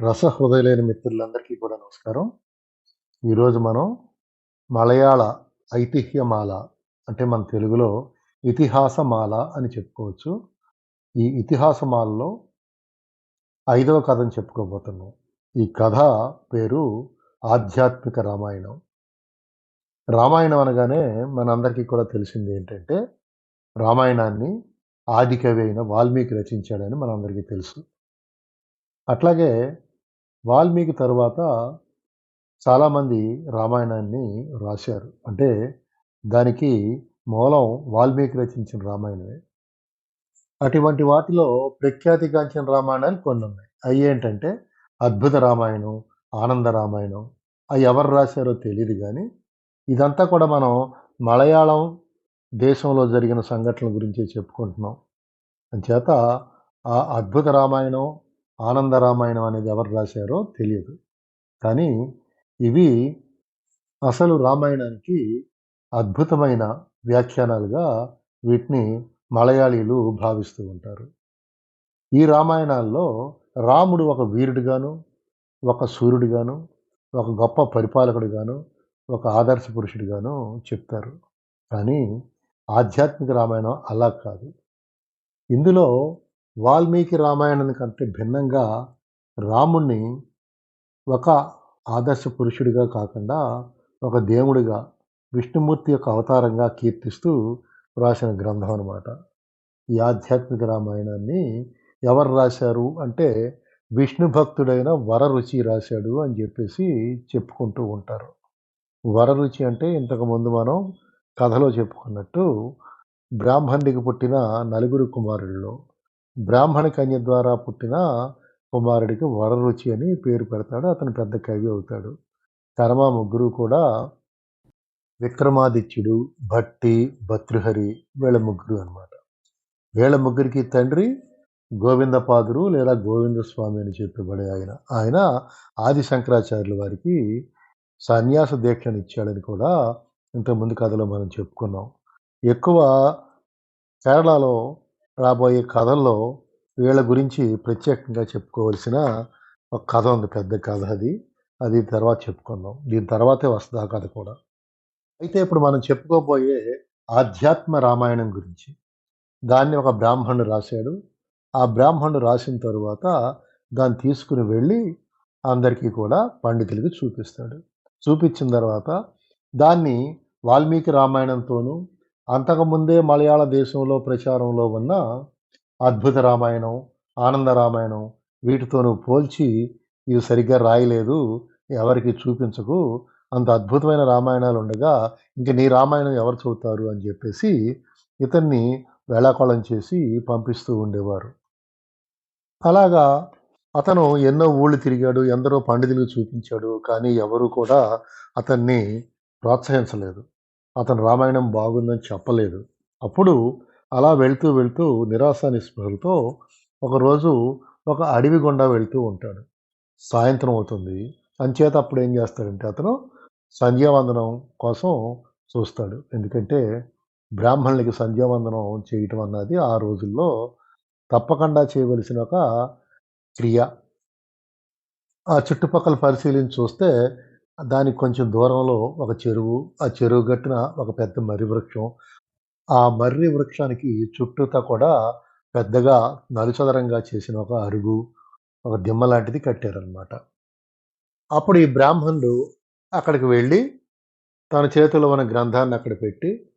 రసహృదయలేని మిత్రులందరికీ కూడా నమస్కారం. ఈరోజు మనం మలయాళ ఐతిహ్యమాల అంటే మన తెలుగులో ఇతిహాసమాల అని చెప్పుకోవచ్చు. ఈ ఇతిహాసమాలలో ఐదవ కథను చెప్పుకోబోతున్నాం. ఈ కథ పేరు ఆధ్యాత్మిక రామాయణం. రామాయణం అనగానే మనందరికీ కూడా తెలిసింది ఏంటంటే రామాయణాన్ని ఆదికవి అయిన వాల్మీకి రచించాడని మనందరికీ తెలుసు. అట్లాగే వాల్మీకి తరువాత చాలామంది రామాయణాన్ని రాశారు. అంటే దానికి మూలం వాల్మీకి రచించిన రామాయణమే. అటువంటి వాటిలో ప్రఖ్యాతిగాంచిన రామాయణాలు కొన్ని ఉన్నాయి అవి ఏంటంటే అద్భుత రామాయణం, ఆనంద రామాయణం. అవి ఎవరు రాశారో తెలియదు కానీ ఇదంతా కూడా మనం మలయాళం దేశంలో జరిగిన సంఘటనల గురించి చెప్పుకుంటున్నాం. అంచేత ఆ అద్భుత రామాయణం, ఆనంద రామాయణం అనేది ఎవరు రాశారో తెలియదు. కానీ ఇవి అసలు రామాయణానికి అద్భుతమైన వ్యాఖ్యానాలుగా వీటిని మలయాళీలు భావిస్తూ ఉంటారు. ఈ రామాయణాల్లో రాముడు ఒక వీరుడుగాను, ఒక సూర్యుడిగాను ఒక గొప్ప పరిపాలకుడుగాను, ఒక ఆదర్శ పురుషుడిగాను చెప్తారు. కానీ ఆధ్యాత్మిక రామాయణం అలా కాదు. ఇందులో వాల్మీకి రామాయణానికంటే భిన్నంగా రాముణ్ణి ఒక ఆదర్శ పురుషుడిగా కాకుండా ఒక దేవుడిగా విష్ణుమూర్తి యొక్క అవతారంగా కీర్తిస్తూ రాసిన గ్రంథం అనమాట. ఈ ఆధ్యాత్మిక రామాయణాన్ని ఎవరు రాశారు అంటే విష్ణు భక్తుడైన వరరుచి రాశాడు అని చెప్పేసి చెప్పుకుంటూ ఉంటారు. వరరుచి అంటే ఇంతకుముందు మనం కథలో చెప్పుకున్నట్టు బ్రాహ్మణుడికి పుట్టిన నలుగురు కుమారుల్లో బ్రాహ్మణ కన్య ద్వారా పుట్టిన కుమారుడికి వరరుచి అని పేరు పెడతాడు. అతను పెద్ద కవి అవుతాడు. కర్మ ముగ్గురు కూడా విక్రమాదిత్యుడు, భట్టి, భతృహరి వీళ్ళ ముగ్గురు అనమాట. వీళ్ళ ముగ్గురికి తండ్రి గోవిందపాదురు లేదా గోవింద స్వామి అని చెప్పబడే ఆయన. ఆయన ఆది శంకరాచార్యుల వారికి సన్యాస దీక్షను ఇచ్చాడని కూడా ఇంతకుముందు కథలో మనం చెప్పుకున్నాం. ఎక్కువ కేరళలో రాబోయే కథల్లో వీళ్ళ గురించి ప్రత్యేకంగా చెప్పుకోవాల్సిన ఒక కథ ఉంది. పెద్ద కథ అది. అది తర్వాత చెప్పుకుందాం. దీని తర్వాతే వస్తుంది ఆ కథ కూడా. అయితే ఇప్పుడు మనం చెప్పుకోబోయే ఆధ్యాత్మ రామాయణం గురించి. దాన్ని ఒక బ్రాహ్మణుడు రాశాడు. ఆ బ్రాహ్మణుడు రాసిన తరువాత దాన్ని తీసుకుని వెళ్ళి అందరికీ కూడా పండితులకి చూపిస్తాడు. చూపించిన తర్వాత దాన్ని వాల్మీకి రామాయణంతోనూ, అంతకుముందే మలయాళ దేశంలో ప్రచారంలో ఉన్న అద్భుత రామాయణం, ఆనంద రామాయణం వీటితోనూ పోల్చి ఇవి సరిగ్గా రాయలేదు. ఎవరికి చూపించకు. అంత అద్భుతమైన రామాయణాలు ఉండగా ఇంక నీ రామాయణం ఎవరు చదువుతారు అని చెప్పేసి ఇతన్ని వేళాకోళం చేసి పంపిస్తూ ఉండేవారు. అలాగా అతను ఎన్నో ఊళ్ళు తిరిగాడు. ఎందరో పండితులకు చూపించాడు. కానీ ఎవరు కూడా అతన్ని ప్రోత్సహించలేదు. అతను రామాయణం బాగుందని చెప్పలేదు. అప్పుడు అలా వెళ్తూ వెళ్తూ నిరాశ నిస్పృహలతో ఒకరోజు ఒక అడవి గుండా వెళ్తూ ఉంటాడు. సాయంత్రం అవుతుంది. అంచేత అప్పుడు ఏం చేస్తాడంటే అతను సంధ్యావందనం కోసం చూస్తాడు. ఎందుకంటే బ్రాహ్మణులకి సంధ్యావందనం చేయటం అన్నది ఆ రోజుల్లో తప్పకుండా చేయవలసిన ఒక క్రియ. ఆ చుట్టుపక్కల పరిశీలించి చూస్తే దానికి కొంచెం దూరంలో ఒక చెరువు. ఆ చెరువు గట్టున ఒక పెద్ద మర్రి వృక్షం. ఆ మర్రి వృక్షానికి చుట్టూతా కూడా పెద్దగా నలుచదరంగా చేసిన ఒక అరుగు, ఒక దిమ్మ లాంటిది కట్టారనమాట. అప్పుడు ఈ బ్రాహ్మణుడు అక్కడికి వెళ్ళి తన చేతిలో ఉన్న గ్రంథాన్ని అక్కడ పెట్టి,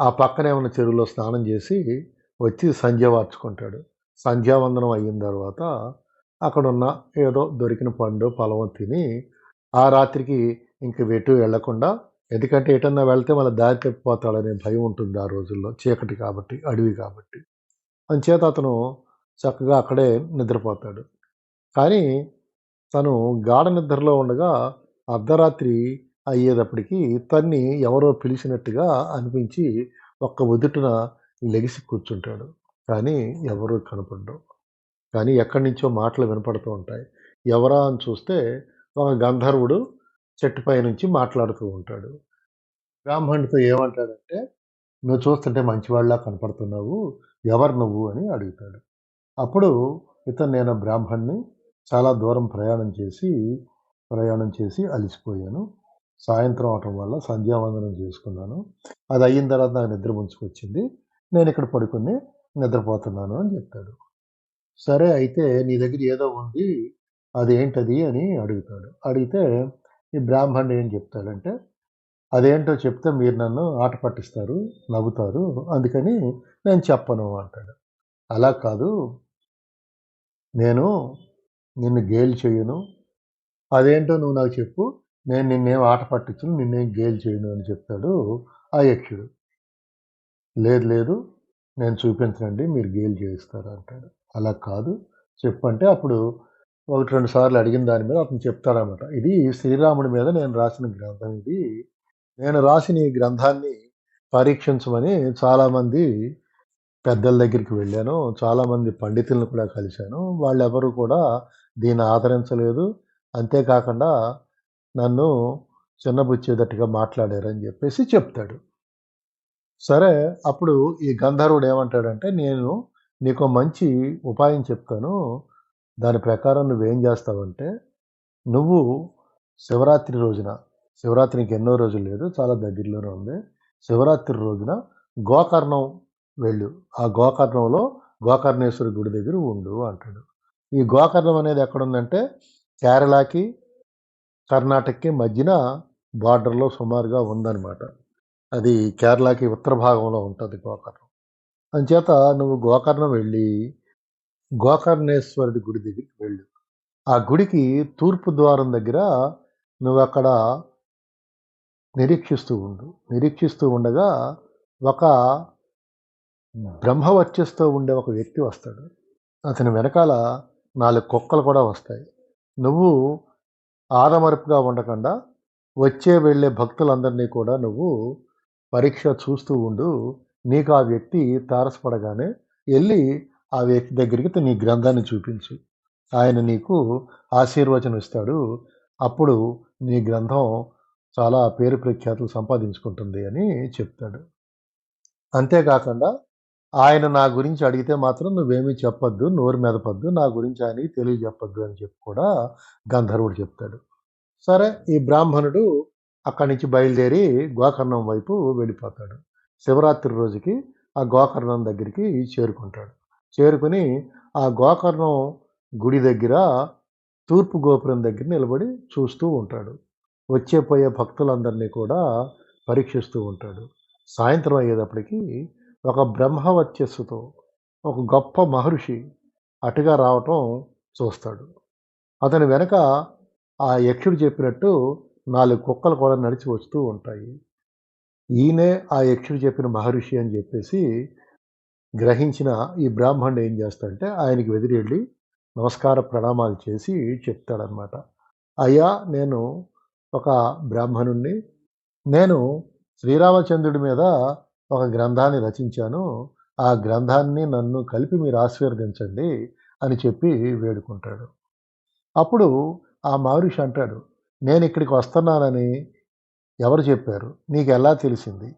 ఆ పక్కనే ఉన్న చెరువులో స్నానం చేసి వచ్చి సంధ్య వార్చుకుంటాడు. సంధ్యావందనం అయిన తర్వాత అక్కడున్న ఏదో దొరికిన పండు పొలం తిని ఆ రాత్రికి ఇంక ఎటు వెళ్ళకుండా ఎందుకంటే ఎటన్నా వెళ్తే మళ్ళీ దారి తప్పిపోతాడనే భయం ఉంటుంది ఆ రోజుల్లో. చీకటి కాబట్టి, అడవి కాబట్టి. అంచేత అతను చక్కగా అక్కడే నిద్రపోతాడు. కానీ తను గాఢ నిద్రలో ఉండగా అర్ధరాత్రి అయ్యేటప్పటికి తన్ని ఎవరో పిలిచినట్టుగా అనిపించి ఒక్క ఉదుటున లెగిసి కూర్చుంటాడు. కానీ ఎవరు కనపడరు. కానీ ఎక్కడి నుంచో మాటలు వినపడుతూ ఉంటాయి. ఎవరా అని చూస్తే ఒక గంధర్వుడు చెట్టుపై నుంచి మాట్లాడుతూ ఉంటాడు. బ్రాహ్మణుడితో ఏమంటాడంటే, "నువ్వు చూస్తుంటే మంచివాళ్ళలా కనపడుతున్నావు. ఎవరు నువ్వు?" అని అడుగుతాడు. అప్పుడు ఇతను నేను బ్రాహ్మణ్ణి. చాలా దూరం ప్రయాణం చేసి ప్రయాణం చేసి అలిసిపోయాను సాయంత్రం అవటం వల్ల సంధ్యావందనం చేసుకున్నాను అది అయిన తర్వాత నాకు నిద్ర ముంచుకొచ్చింది నేను ఇక్కడ పడుకుని నిద్రపోతున్నాను అని చెప్తాడు సరే అయితే నీ దగ్గర ఏదో ఉంది అదేంటది అని అడుగుతాడు. అడిగితే ఈ బ్రాహ్మణుడు ఏం చెప్తాడంటే అదేంటో చెప్తే మీరు నన్ను ఆట పట్టిస్తారు నవ్వుతారు అందుకని నేను చెప్పను అంటాడు. అలా కాదు. నేను నిన్ను గేల్ చేయను. అదేంటో నువ్వు నాకు చెప్పు. నేను నిన్నేం ఆట పట్టించను నిన్నేం గేలి చేయను అని చెప్తాడు ఆ యక్షుడు. లేదు లేదు. నేను చూపించనండి మీరు గేల్ చేయిస్తారు అంటాడు అలా కాదు. చెప్పంటే అప్పుడు ఒకటి రెండు సార్లు అడిగిన దాని మీద అతను చెప్తాడనమాట ఇది శ్రీరాముడి మీద నేను రాసిన గ్రంథం ఇది. నేను రాసిన ఈ గ్రంథాన్ని పరీక్షించమని చాలామంది పెద్దల దగ్గరికి వెళ్ళాను. చాలామంది పండితులను కూడా కలిశాను. వాళ్ళెవరూ కూడా దీన్ని ఆదరించలేదు. అంతేకాకుండా నన్ను చిన్నబుచ్చేటట్టుగా మాట్లాడారని చెప్పేసి చెప్తాడు. సరే అప్పుడు ఈ గంధర్వుడు ఏమంటాడంటే నేను నీకు మంచి ఉపాయం చెప్తాను. దాని ప్రకారం నువ్వేం చేస్తావంటే నువ్వు శివరాత్రి రోజున శివరాత్రికి ఎన్నో రోజులు లేదు చాలా దగ్గరలోనే ఉంది. శివరాత్రి రోజున గోకర్ణం వెళ్ళు. ఆ గోకర్ణంలో గోకర్ణేశ్వరి గుడి దగ్గర ఉండు అంటాడు. ఈ గోకర్ణం అనేది ఎక్కడుందంటే కేరళకి కర్ణాటకకి మధ్యన బార్డర్లో సుమారుగా ఉందన్నమాట. అది కేరళకి ఉత్తర భాగంలో ఉంటుంది గోకర్ణం. అంచేత నువ్వు గోకర్ణం వెళ్ళి గోకర్ణేశ్వరుడి గుడి దగ్గరికి వెళ్ళు. ఆ గుడికి తూర్పు ద్వారం దగ్గర నువ్వు అక్కడ నిరీక్షిస్తూ ఉండు. నిరీక్షిస్తూ ఉండగా ఒక బ్రహ్మవర్చస్తో ఉండే ఒక వ్యక్తి వస్తాడు. అతని వెనకాల నాలుగు కుక్కలు కూడా వస్తాయి. నువ్వు ఆదమరుపుగా ఉండకుండా వచ్చే వెళ్ళే భక్తులందరినీ కూడా నువ్వు పరీక్ష చూస్తూ ఉండు. నీకు ఆ వ్యక్తి తారసపడగానే వెళ్ళి ఆ వ్యక్తి దగ్గరికి నీ గ్రంథాన్ని చూపించు. ఆయన నీకు ఆశీర్వచనం ఇస్తాడు. అప్పుడు నీ గ్రంథం చాలా పేరు ప్రఖ్యాతులు సంపాదించుకుంటుంది అని చెప్తాడు. అంతేకాకుండా ఆయన నా గురించి అడిగితే మాత్రం నువ్వేమీ చెప్పొద్దు నోరు మెదపద్దు నా గురించి ఆయనకి తెలియజెప్పొద్దు అని చెప్పి కూడా గంధర్వుడు చెప్తాడు. సరే ఈ బ్రాహ్మణుడు అక్కడి నుంచి బయలుదేరి గోకర్ణం వైపు వెళ్ళిపోతాడు. శివరాత్రి రోజుకి ఆ గోకర్ణం దగ్గరికి చేరుకుంటాడు. చేరుకుని ఆ గోకర్ణం గుడి దగ్గర తూర్పు గోపురం దగ్గర నిలబడి చూస్తూ ఉంటాడు. వచ్చే పోయే భక్తులందరినీ కూడా పరీక్షిస్తూ ఉంటాడు. సాయంత్రం అయ్యేటప్పటికి ఒక బ్రహ్మవర్చస్సుతో ఒక గొప్ప మహర్షి అటుగా రావటం చూస్తాడు. అతని వెనక ఆ యక్షుడు చెప్పినట్టు నాలుగు కుక్కలు కూడా నడిచి వస్తూ ఉంటాయి. ఈయనే ఆ యక్షుడు చెప్పిన మహర్షి అని చెప్పేసి గ్రహించిన ఈ బ్రాహ్మణుడు ఏం చేస్తాడంటే ఆయనకి వెదిరెళ్ళి నమస్కార ప్రణామాలు చేసి చెప్తాడనమాట అయ్యా నేను ఒక బ్రాహ్మణుణ్ణి నేను శ్రీరామచంద్రుడి మీద ఒక గ్రంథాన్ని రచించాను. ఆ గ్రంథాన్ని నన్ను కలిపి మీరు ఆశీర్వదించండి అని చెప్పి వేడుకుంటాడు. అప్పుడు ఆ మహర్షి అంటాడు నేను ఇక్కడికి వస్తున్నానని ఎవరు చెప్పారు? నీకు ఎలా తెలిసింది?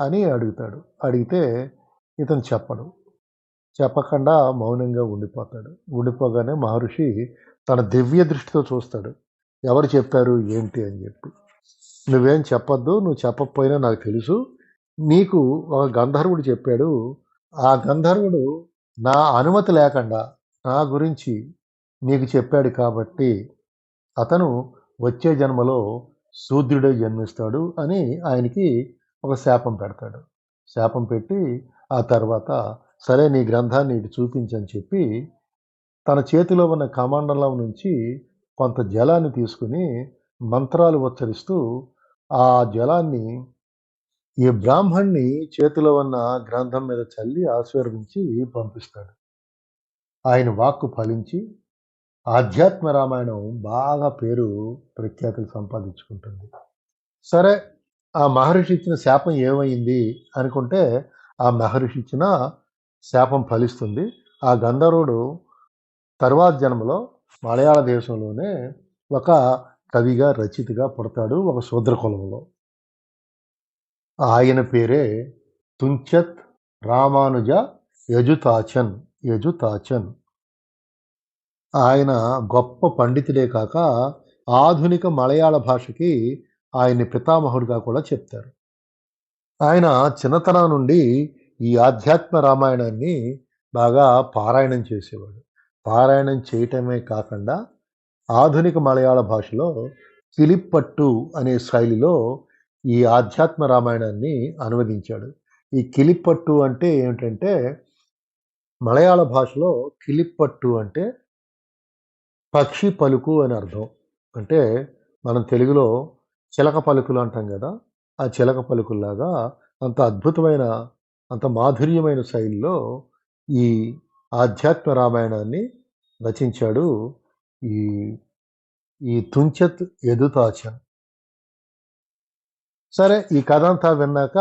అని అడుగుతాడు. అడిగితే ఇతను చెప్పడు. చెప్పకుండా మౌనంగా ఉండిపోతాడు. ఉండిపోగానే మహర్షి తన దివ్య దృష్టితో చూస్తాడు. ఎవరు చెప్పారు? ఏంటి? అని చెప్పి. నువ్వేం చెప్పొద్దు నువ్వు చెప్పకపోయినా నాకు తెలుసు. నీకు ఒక గంధర్వుడు చెప్పాడు. ఆ గంధర్వుడు నా అనుమతి లేకుండా నా గురించి నీకు చెప్పాడు కాబట్టి అతను వచ్చే జన్మలో శూద్రుడే జన్మిస్తాడు అని ఆయనకి ఒక శాపం పెడతాడు. శాపం పెట్టి ఆ తర్వాత సరే నీ గ్రంథాన్ని ఇటు చూపించని చెప్పి తన చేతిలో ఉన్న కమాండంలో నుంచి కొంత జలాన్ని తీసుకుని మంత్రాలు ఉచ్చరిస్తూ ఆ జలాన్ని ఈ బ్రాహ్మణ్ణి చేతిలో ఉన్న గ్రంథం మీద చల్లి ఆశీర్వించి పంపిస్తాడు. ఆయన వాక్కు ఫలించి ఆధ్యాత్మ రామాయణం బాగా పేరు ప్రఖ్యాతులు సంపాదించుకుంటుంది. సరే ఆ మహర్షి ఇచ్చిన శాపం ఏమైంది అనుకుంటే ఆ మహర్షి ఇచ్చిన శాపం ఫలిస్తుంది. ఆ గంధర్వుడు తర్వాత జన్మలో మలయాళ దేశంలోనే ఒక కవిగా రచితగా పుడతాడు ఒక శూద్ర కులంలో. ఆయన పేరే తుంచత్ రామానుజ యజుతాచన్ యజుతాచన్. ఆయన గొప్ప పండితుడే కాక ఆధునిక మలయాళ భాషకి ఆయన్ని పితామహుడిగా కూడా చెప్తారు. ఆయన చిన్నతనం నుండి ఈ ఆధ్యాత్మ రామాయణాన్ని బాగా పారాయణం చేసేవాడు. పారాయణం చేయటమే కాకుండా ఆధునిక మలయాళ భాషలో కిలిప్పట్టు అనే శైలిలో ఈ ఆధ్యాత్మ రామాయణాన్ని అనువదించాడు. ఈ కిలిప్పట్టు అంటే ఏమిటంటే మలయాళ భాషలో కిలిప్పట్టు అంటే పక్షి పలుకు అని అర్థం. అంటే మనం తెలుగులో చిలక పలుకులు అంటాం కదా ఆ చిలక పలుకుల్లాగా అంత అద్భుతమైన అంత మాధుర్యమైన శైలిలో ఈ ఆధ్యాత్మ రామాయణాన్ని రచించాడు ఈ ఈ తుంచెత్ ఎదుతాచన్ సరే ఈ కథ అంతా విన్నాక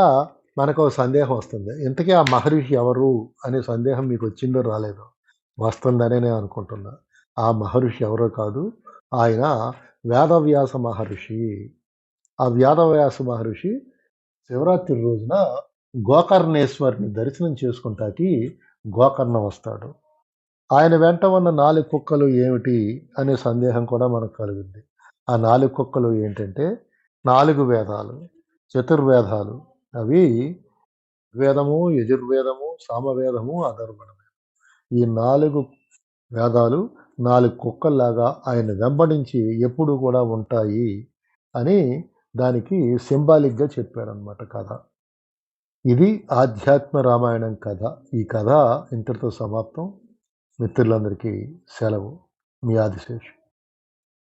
మనకు ఒక సందేహం వస్తుంది. ఇంతకీ ఆ మహర్షి ఎవరు అనే సందేహం మీకు వచ్చిందో రాలేదో? వస్తుందనే నేను అనుకుంటున్నా. ఆ మహర్షి ఎవరో కాదు ఆయన వేదవ్యాస మహర్షి. ఆ వ్యాధవ్యాస మహర్షి శివరాత్రి రోజున గోకర్ణేశ్వరిని దర్శనం చేసుకుంటాకి గోకర్ణ వస్తాడు. ఆయన వెంట ఉన్న నాలుగు కుక్కలు ఏమిటి అనే సందేహం కూడా మనకు కలిగింది. ఆ నాలుగు కుక్కలు ఏంటంటే నాలుగు వేదాలు చతుర్వేదాలు. అవి వేదము యజుర్వేదము సామవేదము అధర్వణము ఈ నాలుగు వేదాలు నాలుగు కుక్కల్లాగా ఆయన వెంబడించి ఎప్పుడు కూడా ఉంటాయి అని దానికి సింబాలిక్గా చెప్పారనమాట కథ. ఇది ఆధ్యాత్మ రామాయణం కథ. ఈ కథ ఇంతటితో సమాప్తం. మిత్రులందరికీ సెలవు. మీ ఆదిశేషు.